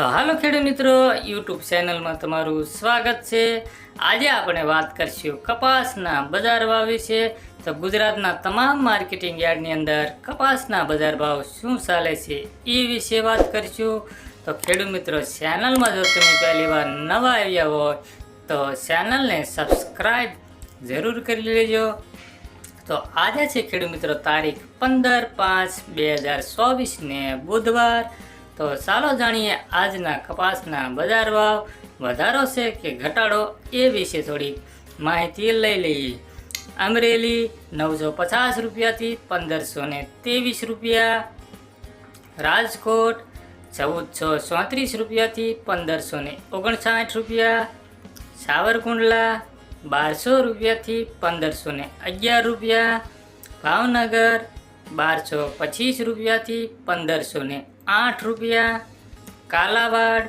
તો હાલો ખેડૂત મિત્રો યુટ્યુબ ચેનલમાં તમારું સ્વાગત છે. આજે આપણે વાત કરશું કપાસના બજાર ભાવ વિશે. તો ગુજરાતના તમામ માર્કેટિંગ યાર્ડની અંદર કપાસના બજાર ભાવ શું ચાલે છે એ વિશે વાત કરીશું. તો ખેડૂત મિત્રો ચેનલમાં જો તમે પહેલી વાર નવા આવ્યા હોય, તો ચેનલને સબસ્ક્રાઈબ જરૂર કરી લેજો. તો આજે છે ખેડૂત મિત્રો, તારીખ પંદર પાંચ બે હજાર ચોવીસને બુધવાર. તો ચાલો જાણીએ આજના કપાસના બજાર ભાવ. વધારો છે કે ઘટાડો એ વિશે થોડી માહિતી લઈ લઈએ. અમરેલી નવસો પચાસ રૂપિયાથી પંદરસો ને ત્રેવીસ રૂપિયા. રાજકોટ ચૌદસો ચોત્રીસ રૂપિયાથી પંદરસો ને ઓગણસાઠ રૂપિયા. સાવરકુંડલા બારસો રૂપિયાથી પંદરસો ને અગિયાર રૂપિયા. ભાવનગર બારસો પચીસ રૂપિયાથી પંદરસો ને આઠ રૂપિયા, કાલાવાડ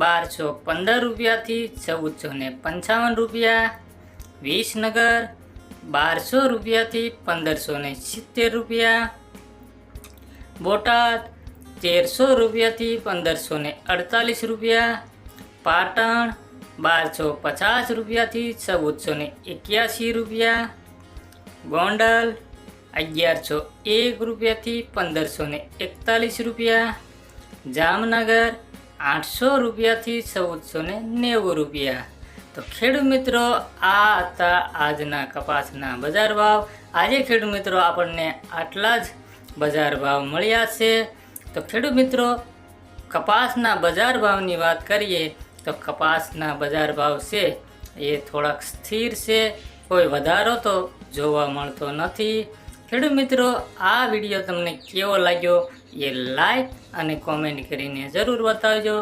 બારસો પંદર રૂપિયાથી ચૌદસો ને પંચાવન રૂપિયા, વિસનગર બારસો રૂપિયાથી પંદરસો ને સિત્તેર રૂપિયા, બોટાદ તેરસો રૂપિયાથી પંદરસો ને અડતાલીસ રૂપિયા, પાટણ બારસો પચાસ રૂપિયાથી ચૌદસો ને એક્યાસી રૂપિયા, ગોંડલ અગિયારસો એક રૂપિયાથી પંદરસો ને એકતાલીસ રૂપિયા. જામનગર આઠસો રૂપિયાથી ચૌદસો ને નેવું રૂપિયા. તો ખેડૂત મિત્રો, આ હતા આજના કપાસના બજાર ભાવ. આજે ખેડૂત મિત્રો આપણને આટલા જ બજાર ભાવ મળ્યા છે. તો ખેડૂત મિત્રો, કપાસના બજાર ભાવની વાત કરીએ, તો કપાસના બજાર ભાવ છે એ થોડાક સ્થિર છે. કોઈ વધારો તો જોવા મળતો નથી. ખેડૂત મિત્રો, આ વીડિયો તમને કેવો લાગ્યો એ લાઈક અને કોમેન્ટ કરીને જરૂર બતાવજો.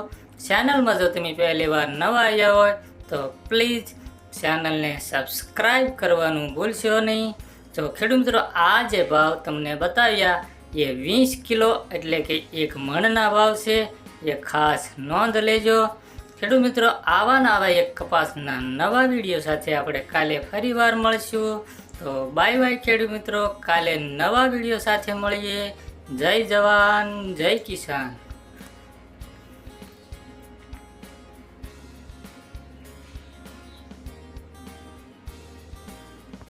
ચેનલમાં જો તમે પહેલી વાર નવા આવ્યા હોય, તો પ્લીઝ ચેનલને સબસ્ક્રાઈબ કરવાનું ભૂલશો નહીં. તો ખેડૂત મિત્રો, આ જે ભાવ તમને બતાવ્યા, એ વીસ કિલો એટલે કે એક મણના ભાવ છે, એ ખાસ નોંધ લેજો. ખેડૂત મિત્રો, આવા ને આવા એક કપાસના નવા વીડિયો સાથે આપણે કાલે ફરીવાર મળશું. તો બાય બાય ખેડૂત મિત્રો કાલે નવા વીડિયો સાથે મળીએ. જય જવાન જય કિસાન.